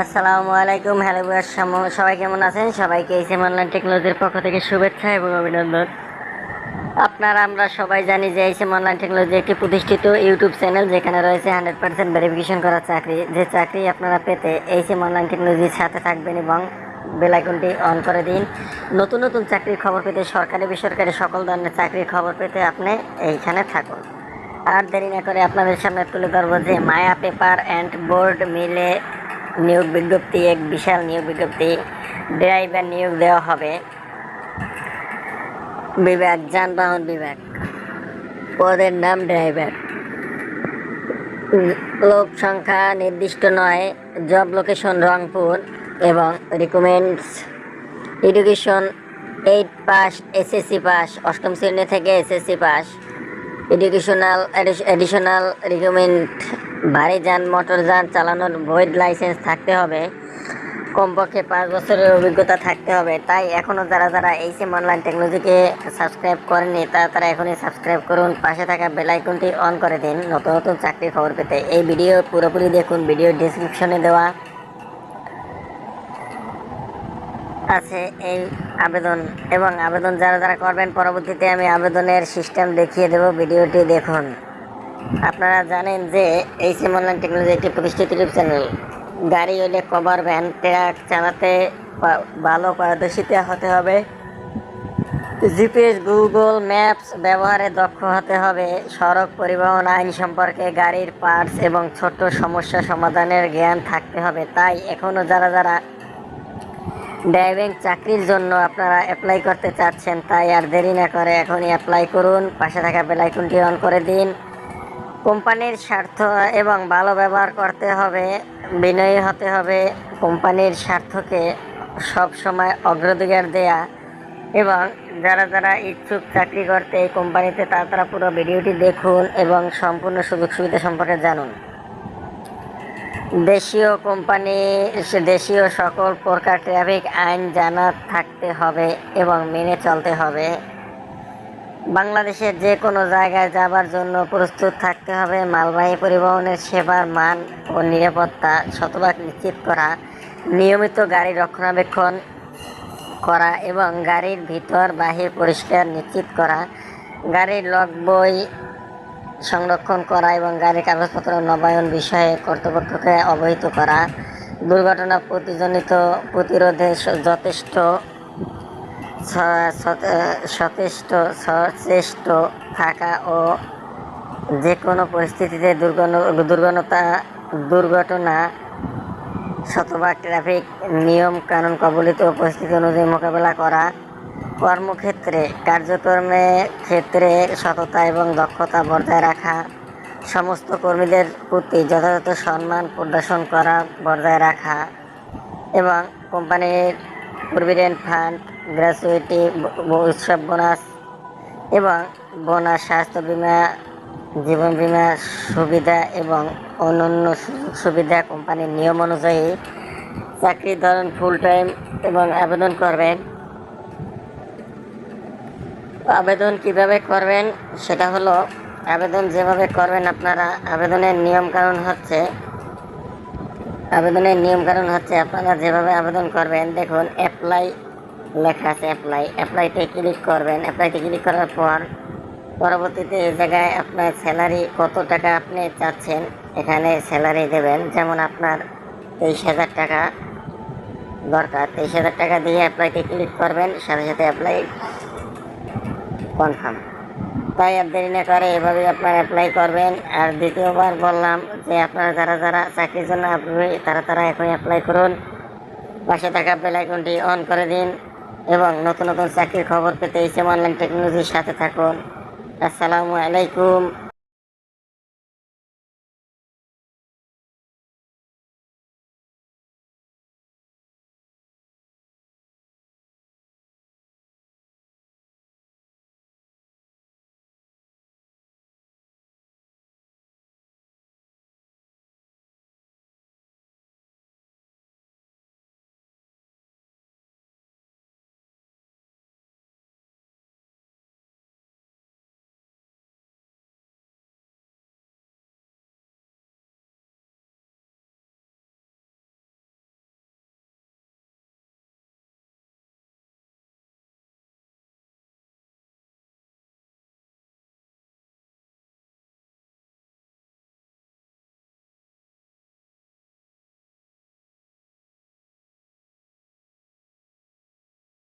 আসসালামু আলাইকুম, হ্যালো সবাই কেমন আছেন? সবাইকে এইসএম অনলাইন টেকনোলজির পক্ষ থেকে শুভেচ্ছা এবং অভিনন্দন। আপনারা, আমরা সবাই জানি যে এইসএম অনলাইন টেকনোলজি একটি প্রতিষ্ঠিত ইউটিউব চ্যানেল, যেখানে রয়েছে হান্ড্রেড পার্সেন্ট ভেরিফিকেশন করা চাকরি। যে চাকরি আপনারা পেতে এইসএম অনলাইন টেকনোলজির সাথে থাকবেন এবং বেলাইকনটি অন করে দিন। নতুন নতুন চাকরির খবর পেতে, সরকারি, বেসরকারি সকল ধরনের চাকরির খবর পেতে আপনি এইখানে থাকুন। আর দেরি না করে আপনাদের সামনে তুলে ধরবো যে মায়া পেপার অ্যান্ড বোর্ড মিলে নিয়োগ বিজ্ঞপ্তি, এক বিশাল নিয়োগ বিজ্ঞপ্তি, ড্রাইভার নিয়োগ দেওয়া হবে। বিভাগ, যানবাহন বিভাগ। পদের নাম ড্রাইভার। লোক সংখ্যা নির্দিষ্ট নয়, জব লোকেশন রংপুর এবং recommends education eight pass, SSC pass, অষ্টম শ্রেণি থেকে SSC pass. Educational additional recommend ভারী যান মোটর যান চালানোর বৈধ লাইসেন্স থাকতে হবে। কমপক্ষে পাঁচ বছরের অভিজ্ঞতা থাকতে হবে। তাই এখনও যারা যারা এই সিম অনলাইন টেকনোলজিকে সাবস্ক্রাইব করেনি তারা তারা এখনই সাবস্ক্রাইব করুন। পাশে থাকা বেল আইকনটি অন করে দিন। নতুন নতুন চাকরির খবর পেতে এই ভিডিও পুরোপুরি দেখুন। ভিডিও ডিসক্রিপশনে দেওয়া আছে এই আবেদন। এবং আবেদন যারা যারা করবেন, পরবর্তীতে আমি আবেদনের সিস্টেম দেখিয়ে দেব। ভিডিওটি দেখুন। আপনারা জানেন যে এই অনলাইন টেকনোলজি একটি প্রতিষ্ঠিত ইউটিউব চ্যানেল গাড়ি হলে কভার ভ্যান ট্রাক চালাতে ভালো পারদর্শিতা হতে হবে। জিপিএস গুগল ম্যাপস ব্যবহারে দক্ষ হতে হবে। সড়ক পরিবহন আইন সম্পর্কে গাড়ির পার্টস এবং ছোট সমস্যা সমাধানের জ্ঞান থাকতে হবে। তাই এখনও যারা যারা ড্রাইভিং চাকরির জন্য আপনারা অ্যাপ্লাই করতে চাচ্ছেন, তাই আর দেরি না করে এখনই অ্যাপ্লাই করুন। পাশে থাকা বেলাইকনটি অন করে দিন। কোম্পানির স্বার্থ এবং ভালো ব্যবহার করতে হবে, বিনয়ী হতে হবে, কোম্পানির স্বার্থকে সব সময় অগ্রাধিকার দেয়া এবং যারা যারা ইচ্ছুক চাকরি করতে এই কোম্পানিতে, তারা তারা পুরো ভিডিওটি দেখুন এবং সম্পূর্ণ সুযোগ সুবিধা সম্পর্কে জানুন। দেশীয় কোম্পানি দেশীয় সকল প্রকার ট্রাফিক আইন জানা থাকতে হবে এবং মেনে চলতে হবে। বাংলাদেশের যে কোনো জায়গায় যাবার জন্য প্রস্তুত থাকতে হবে। মালবাহী পরিবহনের সেবার মান ও নিরাপত্তা শতভাগ নিশ্চিত করা, নিয়মিত গাড়ি রক্ষণাবেক্ষণ করা এবং গাড়ির ভিতর বাহির পরিষ্কার নিশ্চিত করা, গাড়ির লগ বই সংরক্ষণ করা এবং গাড়ির কাগজপত্র নবায়ন বিষয়ে কর্তৃপক্ষকে অবহিত করা, দুর্ঘটনা প্রতিজনিত প্রতিরোধে যথেষ্ট সচেষ্ট সচেষ্ট থাকা ও যে কোনো পরিস্থিতিতে দুর্ঘটনা দুর্ঘটনা, শতভাগ ট্রাফিক নিয়ম কানুন কবলিত পরিস্থিতি অনুযায়ী মোকাবেলা করা, কর্মক্ষেত্রে, কার্যক্রমে ক্ষেত্রে সততা এবং দক্ষতা বজায় রাখা, সমস্ত কর্মীদের প্রতি যথাযথ সম্মান প্রদর্শন করা বজায় রাখা এবং কোম্পানির প্রভিডেন্ট ফান্ড গ্র্যাচুইটি উৎসব বোনাস এবং বোনাস, স্বাস্থ্য বিমা, জীবন বিমা সুবিধা এবং অন্যান্য সুযোগ সুবিধা কোম্পানির নিয়ম অনুযায়ী চাকরির ধরন ফুল টাইম এবং আবেদন করবেন। আবেদন কীভাবে করবেন সেটা হলো আবেদন যেভাবে করবেন আপনারা, আবেদনের নিয়ম কানুন হচ্ছে, আবেদনের নিয়ম কানুন হচ্ছে আপনারা যেভাবে আবেদন করবেন, দেখুন অ্যাপ্লাই লেখা আছে অ্যাপ্লাই অ্যাপ্লাইতে ক্লিক করবেন। অ্যাপ্লাইতে ক্লিক করার পর পরবর্তীতে এই জায়গায় আপনার স্যালারি কত টাকা আপনি চাচ্ছেন, এখানে স্যালারি দেবেন। যেমন আপনার তেইশ হাজার টাকা দরকার। তেইশ হাজার টাকা দিয়ে অ্যাপ্লাইতে ক্লিক করবেন, সাথে সাথে অ্যাপ্লাই কনফার্ম তাই আর দেরি না করে এভাবে আপনারা অ্যাপ্লাই করবেন। আর দ্বিতীয়বার বললাম যে আপনারা যারা যারা চাকরির জন্য আগ্রহী, তারা তারা এখন অ্যাপ্লাই করুন। পাশে থাকা বেল আইকনটি অন করে দিন। এবং নতুন নতুন চাকরির খবর পেতে এই অনলাইন টেকনোলজির সাথে থাকুন। আসসালামু আলাইকুম।